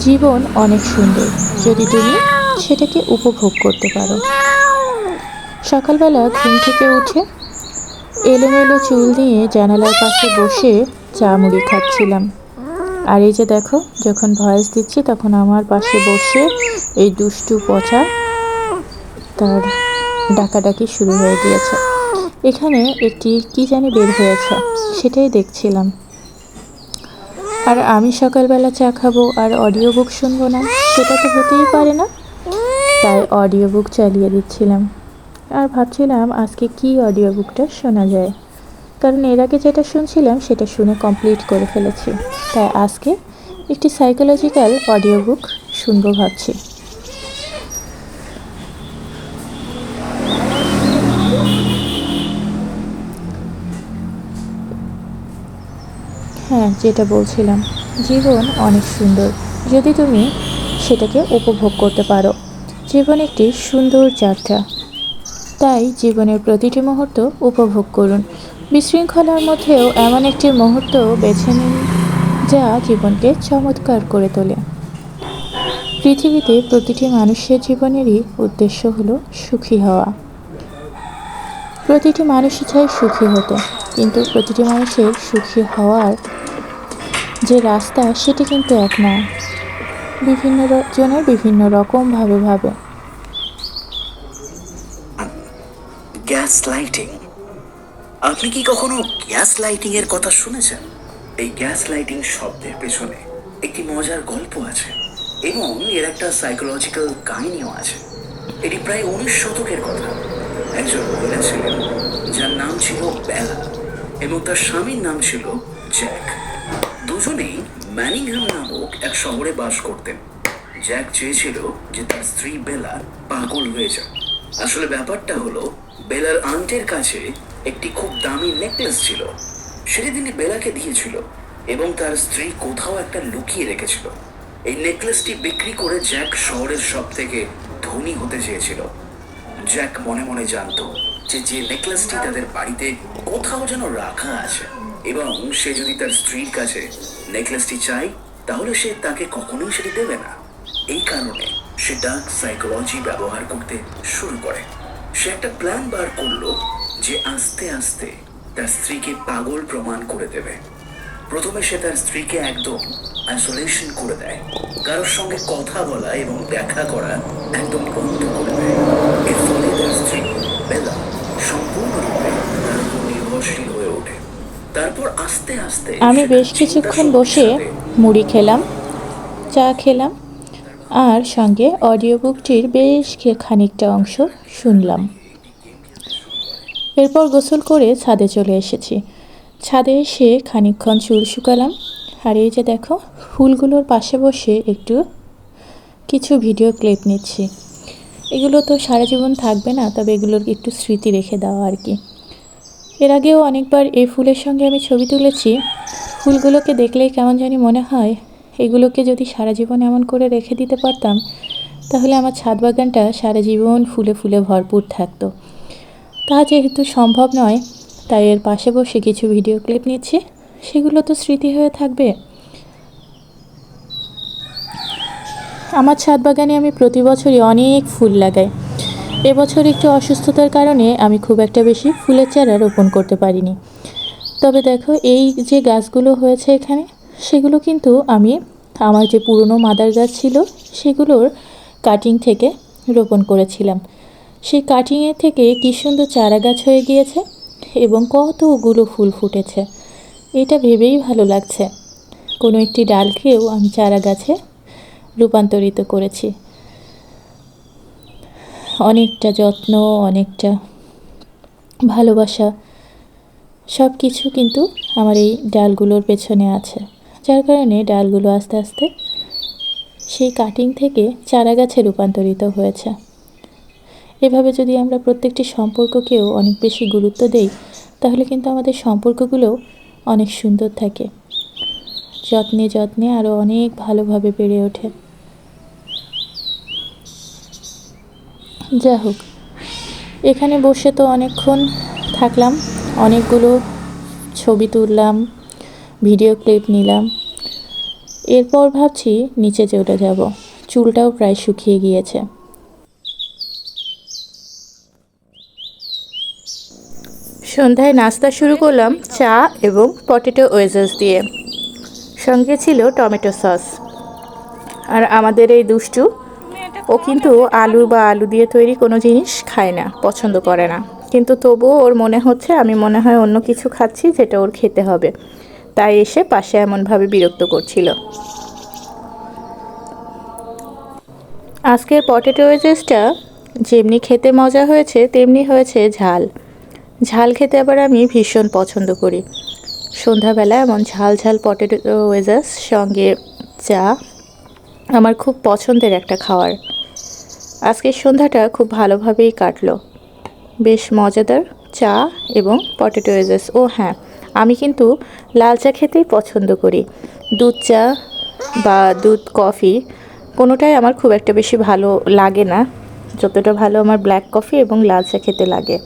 জীবন অনেক সুন্দর। যদি তুমি সেটাকে উপভোগ করতে পারো। সকালবেলা ঘুম থেকে উঠে এলোমেলো চুল নিয়ে জানালার পাশে বসে চা মুড়ি খাচ্ছিলাম। আর এই যে দেখো যখন ভয়েস দিচ্ছি তখন আমার পাশে বসে এই দুষ্টু পচা তার ডাকাডাকি শুরু হয়ে গিয়েছে। এখানে একটি কি জানি বের হয়েছে সেটাই দেখছিলাম। আর আমি সকালবেলা চা খাব আর অডিও বুক শুনব না, সেটা তো হতেই পারে না। তাই অডিও বুক চালিয়ে দিচ্ছিলাম। আর ভাবছিলাম আজকে কি অডিও বুকটা শোনা যায়। কারণ এর আগে যেটা শুনছিলাম, সেটা শুনে কমপ্লিট করে ফেলেছি। তাই আজকে একটি সাইকোলজিক্যাল অডিও বুক শুনব ভাবছি। হ্যাঁ যেটা বলছিলাম। জীবন অনেক সুন্দর। যদি তুমি সেটাকে উপভোগ করতে পারো। জীবন একটি সুন্দর যাত্রা। তাই জীবনের প্রতিটি মুহূর্ত উপভোগ করুন। বিশৃঙ্খলার মধ্যেও এমন একটি মুহূর্ত বেছে নিন যা জীবনকে চমৎকার করে তোলে। পৃথিবীতে প্রতিটি মানুষের জীবনেরই উদ্দেশ্য হলো সুখী হওয়া। প্রতিটি মানুষই চায় সুখী হতে। কিন্তু প্রতিটি মানুষের সুখী হওয়ার যে রাস্তা, সেটি কিন্তু এক নয় বিভিন্ন জনের বিভিন্ন রকমভাবে ভাবে গ্যাস লাইটিং আপনি কি কখনো গ্যাস লাইটিং এর কথা শুনেছেন? এই গ্যাস লাইটিং শব্দের পেছনে একটি মজার গল্প আছে এবং এর একটা সাইকোলজিক্যাল কাহিনীও আছে। এটি প্রায় উনিশ শতকের কথা। একজন মহিলা ছিলেন, যার নাম ছিল বেলা। এবং তার স্বামীর নাম ছিল জ্যাক। দুজনেই ম্যানিংহাম নামক এক শহরে বাস করতেন। জ্যাক চেয়েছিল যে তার স্ত্রী বেলা পাগল হয়ে যাক। আসলে ব্যাপারটা হলো, বেলার আন্টের কাছে একটি খুব দামি নেকলেস ছিল। সেটি তিনি বেলাকে দিয়েছিল এবং তার স্ত্রী কোথাও একটা লুকিয়ে রেখেছিল। এই নেকলেসটি বিক্রি করে জ্যাক শহরের সব থেকে ধনী হতে চেয়েছিল। জ্যাক মনে মনে জানতো যে যে নেকলেসটি তাদের বাড়িতে কোথাও যেন রাখা আছে এবং সে যদি তার স্ত্রীর কাছে নেকলেসটি তাহলে সে তাকে কখনোই সেটি দেবে না। এই কারণে সে ডার্ক সাইকোলজি ব্যবহার করতে শুরু করে। সে একটা প্ল্যান বার করল যে আস্তে আস্তে তার স্ত্রীকে পাগল প্রমাণ করে দেবে। প্রথমে সে তার স্ত্রীকে একদম আইসোলেশন করে দেয়। কারোর সঙ্গে কথা বলা এবং দেখা করা একদম বন্ধ করে দেয়। এর ফলে তার স্ত্রী বেলা সম্পূর্ণরূপে তার উপর নির্ভরশীল হয়ে ওঠে তারপর আস্তে আস্তে আমি বেশ কিছুক্ষণ বসে মুড়ি খেলাম চা খেলাম আর সঙ্গে অডিও বুকটির বেশ খানিকটা অংশ শুনলাম। এরপর গোসল করে ছাদে চলে এসেছি। ছাদে এসে খানিকক্ষণ চুল শুকালাম আর এই যে দেখো ফুলগুলোর পাশে বসে একটু কিছু ভিডিও ক্লিপ নিচ্ছি। এগুলো তো সারা জীবন থাকবে না তবে এগুলোর একটু স্মৃতি রেখে দেওয়া আর কি। এর আগেও অনেকবার এই ফুলের সঙ্গে আমি ছবি তুলেছি। ফুলগুলোকে দেখলেই কেমন জানি মনে হয়। এগুলোকে যদি সারা জীবন এমন করে রেখে দিতে পারতাম, তাহলে আমার ছাদ বাগানটা সারা জীবন ফুলে ফুলে ভরপুর থাকতো। তা যেহেতু সম্ভব নয়, তাই এর পাশে বসে কিছু ভিডিও ক্লিপ নিচ্ছি। সেগুলো তো স্মৃতি হয়ে থাকবে। আমার ছাদ বাগানে আমি প্রতি বছরই অনেক ফুল লাগাই। এবছর একটু অসুস্থতার কারণে আমি খুব একটা বেশি ফুলের চারা রোপণ করতে পারিনি। তবে দেখো, এই যে গাছগুলো হয়েছে এখানে, সেগুলো কিন্তু আমি, আমার যে পুরনো মাদার গাছ ছিল, সেগুলোর কাটিং থেকে রোপণ করেছিলাম। সেই কাটিংয়ের থেকে কী সুন্দর চারা গাছ হয়ে গিয়েছে এবং কতগুলো ফুল ফুটেছে, এটা ভেবেই ভালো লাগছে। কোনো একটি ডালকেও আমি চারা গাছে রূপান্তরিত করেছি। অনেকটা যত্ন, অনেকটা ভালোবাসা সব কিছু কিন্তু আমার এই ডালগুলোর পেছনে আছে। যার কারণে ডালগুলো আস্তে আস্তে সেই কাটিং থেকে চারা গাছে রূপান্তরিত হয়েছে। এভাবে যদি আমরা প্রত্যেকটি সম্পর্ককেও অনেক বেশি গুরুত্ব দেই, তাহলে কিন্তু আমাদের সম্পর্কগুলো অনেক সুন্দর থাকে। যত্নে যত্নে আরও অনেক ভালোভাবে বেড়ে ওঠে। যা হোক। এখানে বসে তো অনেকক্ষণ থাকলাম, অনেকগুলো ছবি তুললাম, ভিডিও ক্লিপ নিলাম। এরপর ভাবছি নিচে চলে যাব, চুলটাও প্রায় শুকিয়ে গিয়েছে। সন্ধ্যায় নাস্তা শুরু করলাম চা এবং পটেটো ওয়েজেস দিয়ে। সঙ্গে ছিল টমেটো সস। আর আমাদের এই দুষ্টু ও কিন্তু আলু বা আলু দিয়ে তৈরি কোনো জিনিস খায় না, পছন্দ করে না। কিন্তু তবুও ওর মনে হচ্ছে, আমি মনে হয় অন্য কিছু খাচ্ছি যেটা ওর খেতে হবে। তাই এসে পাশে এমনভাবে বিরক্ত করছিল। আজকের পটেটো ওয়েজেসটা যেমনি খেতে মজা হয়েছে, তেমনি হয়েছে ঝাল। ঝাল খেতে আবার আমি ভীষণ পছন্দ করি। সন্ধ্যাবেলা এমন ঝাল ঝাল পটেটো ওয়েজেস, সঙ্গে চা, আমার খুব পছন্দের একটা খাবার আজকের সন্ধ্যাটা খুব ভালোভাবেই কাটলো। বেশ মজাদার চা এবং পটেটো এজেস ও হ্যাঁ আমি কিন্তু লাল চা খেতেই পছন্দ করি। দুধ চা বা দুধ কফি কোনোটাই আমার খুব একটা বেশি ভালো লাগে না। যতটা ভালো আমার ব্ল্যাক কফি এবং লাল চা খেতে লাগে।